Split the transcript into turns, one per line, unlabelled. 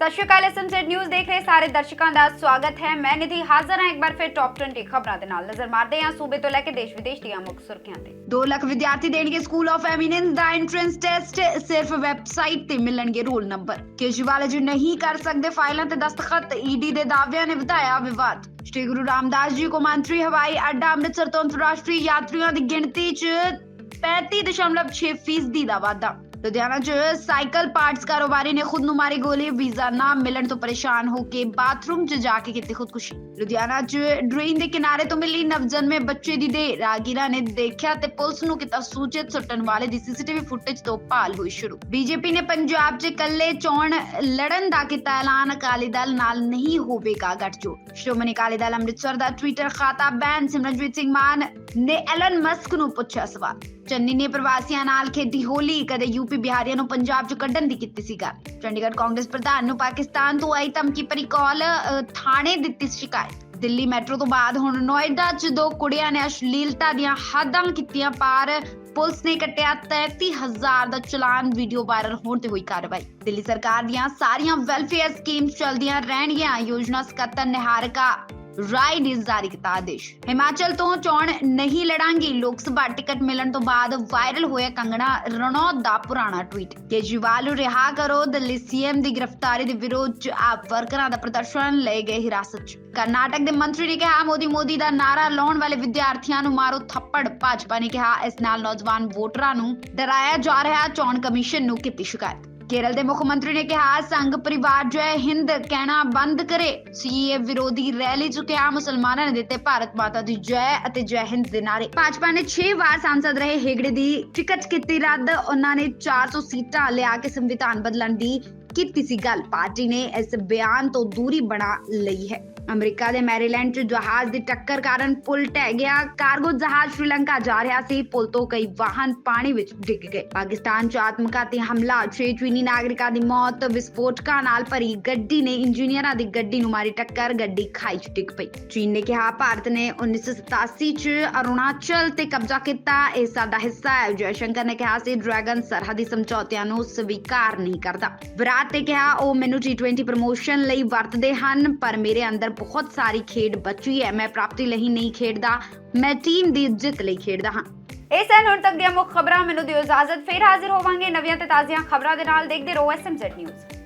ਸਤਿ ਸ਼੍ਰੀ ਅਕਾਲ SMZ news ਦੇਖ ਰਹੇ ਸਾਰੇ ਦਰਸ਼ਕਾਂ ਦਾ ਸਵਾਗਤ ਹੈ। ਮੈਂ ਨਿਧੀ ਹਾਜ਼ਰ ਹਾਂ ਇੱਕ ਵਾਰ ਫਿਰ ਟੌਪ 20 ਖਬਰਾਂ ਦੇ ਨਾਲ। ਨਜ਼ਰ ਮਾਰਦੇ ਹਾਂ ਸੂਬੇ ਤੋਂ ਲੈ ਕੇ ਦੇਸ਼ ਵਿਦੇਸ਼ ਦੀਆਂ ਮੁੱਖ ਸੁਰਖੀਆਂ ਤੇ। 2 ਲੱਖ ਵਿਦਿਆਰਥੀ ਦੇਣਗੇ ਸਕੂਲ ਆਫ ਐਮੀਨੈਂਸ ਦਾ ਐਂਟਰੈਂਸ ਟੈਸਟ ਸਿਰਫ ਵੈਬਸਾਈਟ ਤੇ ਮਿਲਣਗੇ ਰੋਲ ਨੰਬਰ ਕੇਜਰੀਵਾਲ ਜੀ ਨਹੀਂ ਕਰ ਸਕਦੇ ਫਾਈਲਾਂ ਤੇ ਦਸਤਖਤ ਈਡੀ ਦੇ ਦਾਅਵਿਆਂ ਨੇ ਵਧਾਇਆ ਵਿਵਾਦ। ਸ਼੍ਰੀ ਗੁਰੂ ਰਾਮਦਾਸ ਜੀ ਕੋ ਮੰਤਰੀ ਹਵਾਈ ਅੱਡਾ ਅੰਮ੍ਰਿਤਸਰ ਤੋਂ ਅੰਤਰਰਾਸ਼ਟਰੀ ਯਾਤਰੀਆਂ ਦੀ ਗਿਣਤੀ 'ਚ 35.6 ਫੀਸਦੀ ਦਾ ਵਾਧਾ। ਲੁਧਿਆਣਾ 'ਚ ਸਾਈਕਲ ਪਾਰਟਸ ਕਾਰੋਬਾਰੀ ਨੇ ਖੁਦ ਨੂੰ ਮਾਰੀ ਗੋਲੀ। ਵੀਜ਼ਾ ਨਾ ਮਿਲਣ ਤੋਂ ਪਰੇਸ਼ਾਨ ਹੋ ਕੇ ਬਾਥਰੂਮ 'ਚ ਜਾ ਕੇ ਕੀਤੀ ਖੁਦਕੁਸ਼ੀ। ਲੁਧਿਆਣਾ 'ਚ ਡਰੇਨ ਦੇ ਕਿਨਾਰੇ ਤੋਂ ਮਿਲੀ ਨਵਜਨਮੇ ਬੱਚੇ ਦੀ ਦੇਹ। ਰਾਗੀਰਾ ਨੇ ਦੇਖਿਆ ਤੇ ਪੁਲਿਸ ਨੂੰ ਕੀਤਾ ਸੂਚਿਤ। ਸੁੱਟਣ ਵਾਲੇ ਦੀ ਸੀਸੀਟੀਵੀ ਫੁਟੇਜ ਤੋਂ ਭਾਲ ਹੋਈ ਸ਼ੁਰੂ। ਬੀਜੇਪੀ ਨੇ ਪੰਜਾਬ 'ਚ ਇਕੱਲੇ ਚੋਣ ਲੜਨ ਦਾ ਕੀਤਾ ਐਲਾਨ। ਅਕਾਲੀ ਦਲ ਨਾਲ ਨਹੀਂ ਹੋਵੇਗਾ ਗੱਠਜੋੜ। ਸ਼੍ਰੋਮਣੀ ਅਕਾਲੀ ਦਲ ਅੰਮ੍ਰਿਤਸਰ ਦਾ ਟਵਿੱਟਰ ਖਾਤਾ ਬੈਨ। ਸਿਮਰਨਜੀਤ ਸਿੰਘ ਮਾਨ ਨੇ ਐਲਨ ਮਸਕ ਨੂੰ ਪੁੱਛਿਆ ਸਵਾਲ। ਚੰਨੀ ਨੇ ਪ੍ਰਵਾਸੀਆਂ ਨਾਲ ਖੇਡੀ ਹੋਲੀ। ਕਦੇ ਯੂ ਯੂਪੀ ਬਿਹਾਰੀਆਂ ਨੂੰ ਪੰਜਾਬ 'ਚ ਕੱਢਣ ਦੀ ਕੀਤੀ ਸੀ ਗੱਲ ਚੰਡੀਗੜ੍ਹ ਕਾਂਗਰਸ ਪ੍ਰਧਾਨ ਨੂੰ ਪਾਕਿਸਤਾਨ ਤੋਂ ਆਈ ਧਮਕੀ ਭਰੀ ਕਾਲ ਥਾਣੇ ਦਿੱਤੀ ਸ਼ਿਕਾਇਤ। ਦਿੱਲੀ ਮੈਟਰੋ ਤੋਂ ਬਾਅਦ ਹੁਣ ਨੋਇਡਾ 'ਚ ਦੋ ਕੁੜੀਆਂ ਨੇ ਅਸ਼ਲੀਲਤਾ ਦੀਆਂ ਹੱਦਾਂ ਕੀਤੀਆਂ ਪਾਰ, ਪੁਲਿਸ ਨੇ ਕੱਟਿਆ 33000 ਦਾ ਚਲਾਨ, ਵੀਡੀਓ ਵਾਇਰਲ ਹੋਣ ਤੇ ਹੋਈ ਕਾਰਵਾਈ। ਦਿੱਲੀ ਸਰਕਾਰ ਦੀਆਂ ਸਾਰੀਆਂ ਵੈਲਫੇਅਰ ਸਕੀਮ ਚਲਦੀਆਂ ਰਹਿਣਗੀਆਂ, ਯੋਜਨਾ ਸਕੱਤਰ ਨਿਹਾਰਕਾ। ਰਾਏ ਨੇ ਜਾਰੀ ਕੀਤਾ ਆਦੇਸ਼ ਹਿਮਾਚਲ ਤੋਂ ਚੋਣ ਨਹੀਂ ਲੜਾਂਗੀ। ਲੋਕ ਸਭਾ ਟਿਕਟ ਮਿਲਣ ਤੋਂ ਬਾਅਦ ਵਾਇਰਲ ਹੋਇਆ ਕੰਗਣਾ ਰਣੌਤ ਦਾ ਪੁਰਾਣਾ ਟਵੀਟ। ਕੇਜਰੀਵਾਲ ਨੂੰ ਰਿਹਾ ਕਰੋ, ਦਿੱਲੀ ਸੀਐਮ ਦੀ ਗ੍ਰਿਫਤਾਰੀ ਦੇ ਵਿਰੋਧ ਚ ਆਪ ਵਰਕਰਾਂ ਦਾ ਪ੍ਰਦਰਸ਼ਨ ਲਏ ਗਏ ਹਿਰਾਸਤ ਚ। ਕਰਨਾਟਕ ਦੇ ਮੰਤਰੀ ਨੇ ਕਿਹਾ, ਮੋਦੀ ਮੋਦੀ ਦਾ ਨਾਰਾ ਲਾਉਣ ਵਾਲੇ ਵਿਦਿਆਰਥੀਆਂ ਨੂੰ ਮਾਰੋ ਥੱਪੜ। ਭਾਜਪਾ ਨੇ ਕਿਹਾ, ਇਸ ਨਾਲ ਨੌਜਵਾਨ ਵੋਟਰਾਂ ਨੂੰ ਡਰਾਇਆ ਜਾ ਰਿਹਾ, ਚੋਣ ਕਮਿਸ਼ਨ ਨੂੰ ਕੀਤੀ ਸ਼ਿਕਾਇਤ। ਕੇਰਲ ਦੇ ਮੁੱਖ ਮੰਤਰੀ ਨੇ ਕਿਹਾ, ਸੰਘ ਪਰਿਵਾਰ ਜੈ ਹਿੰਦ ਕਹਿਣਾ ਬੰਦ ਕਰੇ। ਸੀਏ ਵਿਰੋਧੀ ਰੈਲੀ ਚ ਕਿਹਾ, ਮੁਸਲਮਾਨਾਂ ਨੇ ਦਿੱਤੇ ਭਾਰਤ ਮਾਤਾ ਦੀ ਜੈ ਅਤੇ ਜੈ ਹਿੰਦ ਦੇ ਨਾਰੇ। ਭਾਜਪਾ ਨੇ 6 ਵਾਰ ਸੰਸਦ ਰਹੇ, ਹੇਗੜੇ ਦੀ ਟਿਕਟ ਕੀਤੀ ਰੱਦ। ਉਹਨਾਂ ਨੇ 400 ਸੀਟਾਂ ਲਿਆ ਕੇ ਸੰਵਿਧਾਨ ਬਦਲਣ ਦੀ ਕੀਤੀ ਸੀ ਗੱਲ ਪਾਰਟੀ ਨੇ ਇਸ ਬਿਆਨ ਤੋਂ ਦੂਰੀ ਬਣਾ ਲਈ ਹੈ। ਅਮਰੀਕਾ ਦੇ ਮੈਰੀਲੈਂਡ 'ਚ ਜਹਾਜ਼ ਦੀ ਟੱਕਰ ਕਾਰਨ ਪੁਲ ਢਹਿ ਗਿਆ। ਕਾਰਗੋ ਜਹਾਜ਼ ਸ਼੍ਰੀਲੰਕਾ ਜਾ ਰਿਹਾ ਸੀ। ਪੁਲ ਤੋਂ ਕਈ ਵਾਹਨ ਪਾਣੀ ਵਿੱਚ ਡਿੱਗ ਗਏ। ਪਾਕਿਸਤਾਨ 'ਚ ਆਤਮਘਾਤੀ ਹਮਲਾ। ਛੇ ਚੀਨੀ ਨਾਗਰਿਕਾਂ ਦੀ ਮੌਤ। ਵਿਸਫੋਟਕਾਂ ਨਾਲ ਭਰੀ ਗੱਡੀ ਨੇ ਇੰਜੀਨੀਅਰਾਂ ਦੀ ਗੱਡੀ ਨੂੰ ਮਾਰੀ ਟੱਕਰ। ਗੱਡੀ ਖਾਈ 'ਚ ਡਿੱਗ ਪਈ। ਚੀਨ ਨੇ ਕਿਹਾ, ਭਾਰਤ ਨੇ 1987 'ਚ ਅਰੁਣਾਚਲ ਤੇ ਕਬਜ਼ਾ ਕੀਤਾ। ਇਹ ਸਾਡਾ ਹਿੱਸਾ ਹੈ। ਜੈਸ਼ੰਕਰ ਨੇ ਕਿਹਾ ਸੀ, ਡਰੈਗਨ ਸਰਹੱਦੀ ਸਮਝੌਤਿਆਂ ਨੂੰ ਸਵੀਕਾਰ ਨਹੀਂ ਕਰਦਾ। ਵਿਰਾਟ ਨੇ ਕਿਹਾ, ਉਹ ਮੈਨੂੰ T20 ਪ੍ਰਮੋਸ਼ਨ ਲਈ ਵਰਤਦੇ ਹਨ, ਪਰ ਮੇਰੇ ਅੰਦਰ ਬਹੁਤ ਸਾਰੀ ਖੇਡ ਬਚੀ ਹੈ। ਮੈਂ ਪ੍ਰਾਪਤੀ ਲਈ ਨਹੀਂ ਖੇਡਦਾ, ਮੈਂ ਟੀਮ ਦੀ ਜਿੱਤ ਲਈ ਖੇਡਦਾ ਹਾਂ। ਇਹ ਸਨ ਹੁਣ ਤੱਕ ਦੀਆਂ ਮੁੱਖ ਖਬਰਾਂ, ਮੈਨੂੰ ਦਿਓ ਇਜਾਜ਼ਤ। ਫੇਰ ਹਾਜ਼ਰ ਹੋਵਾਂਗੇ ਨਵੀਆਂ ਤੇ ਤਾਜ਼ੀਆਂ ਖਬਰਾਂ ਦੇ ਨਾਲ। ਦੇਖਦੇ ਰਹੋ ਐਸਐਮਜ਼ੈਡ ਨਿਊਜ਼